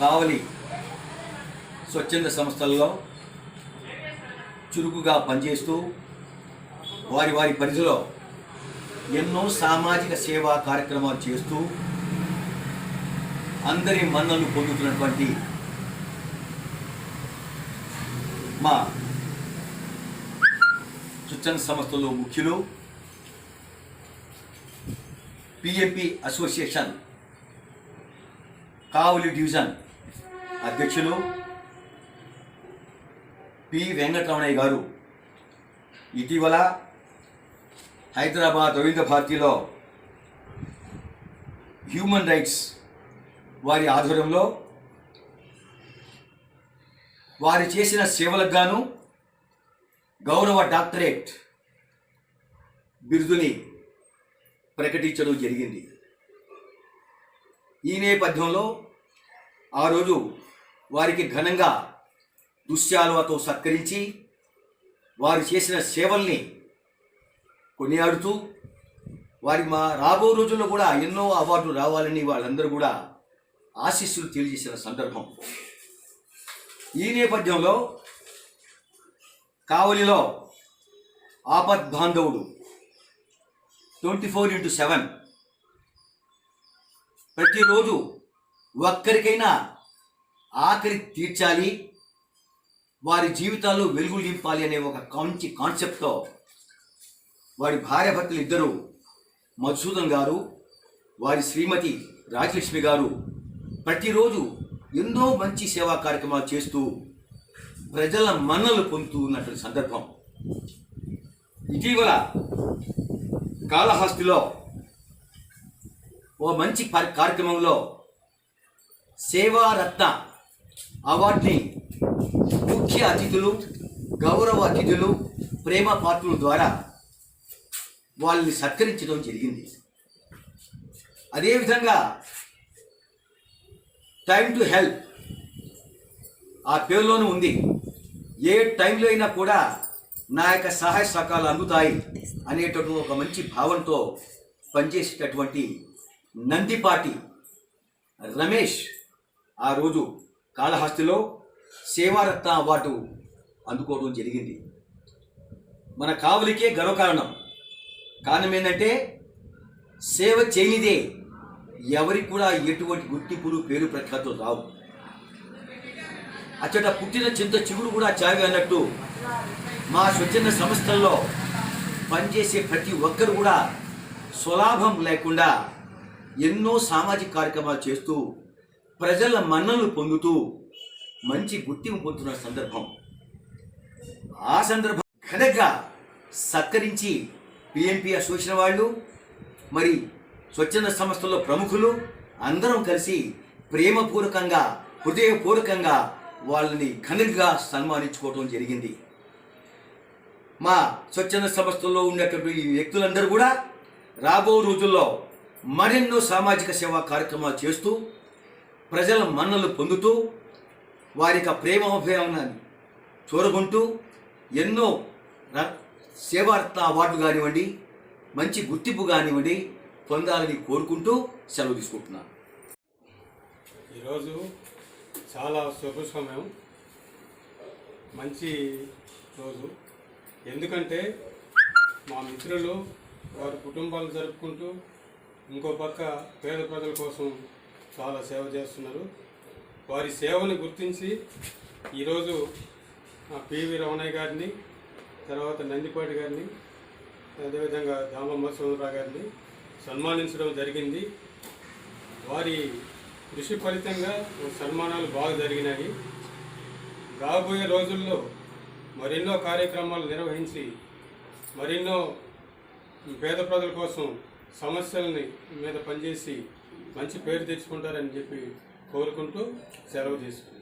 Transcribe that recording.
కావలి స్వచ్ఛంద సంస్థల్లో చురుకుగా పనిచేస్తూ వారి వారి పరిధిలో ఎన్నో సామాజిక సేవా కార్యక్రమాలు చేస్తూ అందరి మన్నలు పొందుతున్నటువంటి మా స్వచ్ఛంద సంస్థల్లో ముఖ్యులు పిఎంపి అసోసియేషన్ కావలి డివిజన్ అధ్యక్షులు పి. వెంకటరమణయ్య గారు. ఇటీవల హైదరాబాద్ రవీంద్ర భారతిలో హ్యూమన్ రైట్స్ వారి ఆధ్వర్యంలో వారు చేసిన సేవలకు గాను గౌరవ డాక్టరేట్ బిరుదుని ప్రకటించడం జరిగింది. ఈ నేపథ్యంలో ఆ రోజు వారికి ఘనంగా దుశ్యాలువతో సత్కరించి వారు చేసిన సేవల్ని కొనియాడుతూ వారి మా రాబో రోజుల్లో కూడా ఎన్నో అవార్డులు రావాలని వాళ్ళందరూ కూడా ఆశీస్సులు తెలియజేసిన సందర్భం. ఈ నేపథ్యంలో కావలిలో ఆపద్ బాంధవుడు ట్వంటీ ఫోర్ ఇంటూ సెవెన్ ప్రతిరోజు ఒక్కరికైనా ఆఖరి తీర్చాలి. వారి జీవితాల్లో వెలుగులు నింపాలి అనే ఒక మంచి కాన్సెప్ట్తో వారి భార్య భర్తలు ఇద్దరు మధుసూదన్ గారు వారి శ్రీమతి రాజలక్ష్మి గారు ప్రతిరోజు ఎన్నో మంచి సేవా కార్యక్రమాలు చేస్తూ ప్రజల మన్నలు పొందుతూ ఉన్నటువంటి సందర్భం. ఇటీవల కాళహస్తిలో ఓ మంచి కార్యక్రమంలో సేవారత్న అవార్డుని ముఖ్య అతిథులు గౌరవ అతిథులు ప్రేమ పాత్రుల ద్వారా వాళ్ళని సత్కరించడం జరిగింది. అదేవిధంగా టైం టు హెల్ప్ ఆ పేరులోనూ ఉంది. ఏ టైంలో అయినా కూడా నా యొక్క సహాయ సహకారాలు అందుతాయి అనేటటువంటి ఒక మంచి భావంతో పనిచేసేటటువంటి నందిపాటి రమేష్ ఆ రోజు కాళహస్తిలో సేవారత్న అవార్డు అందుకోవడం జరిగింది. మన కావలికే గర్వకారణం. కారణం ఏంటంటే సేవ చేయనిదే ఎవరికి కూడా ఎటువంటి గుర్తింపులు పేరు ప్రఖ్యాతులు రావు. అచ్చట పుట్టిన చింత చిగురు కూడా చావి అన్నట్టు మా స్వచ్ఛంద సంస్థల్లో పనిచేసే ప్రతి ఒక్కరు కూడా స్వలాభం లేకుండా ఎన్నో సామాజిక కార్యక్రమాలు చేస్తూ ప్రజల మన్నలు పొందుతూ మంచి గుర్తింపు పొందుతున్న సందర్భం. ఆ సందర్భం ఘనగా సత్కరించి పిఎంపి అసోసియేషన్ వాళ్ళు మరి స్వచ్ఛంద సంస్థల్లో ప్రముఖులు అందరం కలిసి ప్రేమపూర్వకంగా హృదయపూర్వకంగా వాళ్ళని ఘనంగా సన్మానించుకోవడం జరిగింది. మా స్వచ్ఛంద సంస్థల్లో ఉన్నటువంటి ఈ వ్యక్తులందరూ కూడా రాబో రోజుల్లో మరెన్నో సామాజిక సేవా కార్యక్రమాలు చేస్తూ ప్రజల మన్నలు పొందుతూ వారి యొక్క ప్రేమాభిమానాన్ని చూరగొంటూ ఎన్నో సేవార్త అవార్డు కానివ్వండి మంచి గుర్తింపు కానివ్వండి పొందాలని కోరుకుంటూ సెలవు తీసుకుంటున్నాను. ఈరోజు చాలా శుభ సమయం మంచి రోజు. ఎందుకంటే మా మిత్రులు వారి కుటుంబాలు జరుపుకుంటూ ఇంకో పక్క పేద ప్రజల కోసం చాలా సేవ చేస్తున్నారు. వారి సేవను గుర్తించి ఈరోజు పివి రమణయ్య గారిని తర్వాత నందిపాటి గారిని అదేవిధంగా దామ మధుసూదరరావు గారిని సన్మానించడం జరిగింది. వారి కృషి ఫలితంగా సన్మానాలు బాగా జరిగినాయి. రాబోయే రోజుల్లో మరెన్నో కార్యక్రమాలు నిర్వహించి మరెన్నో పేద ప్రజల కోసం సమస్యలని మీద పనిచేసి మంచి పేరు తెచ్చుకుంటారని చెప్పి కోరుకుంటూ సెలవు తీసుకుంటాం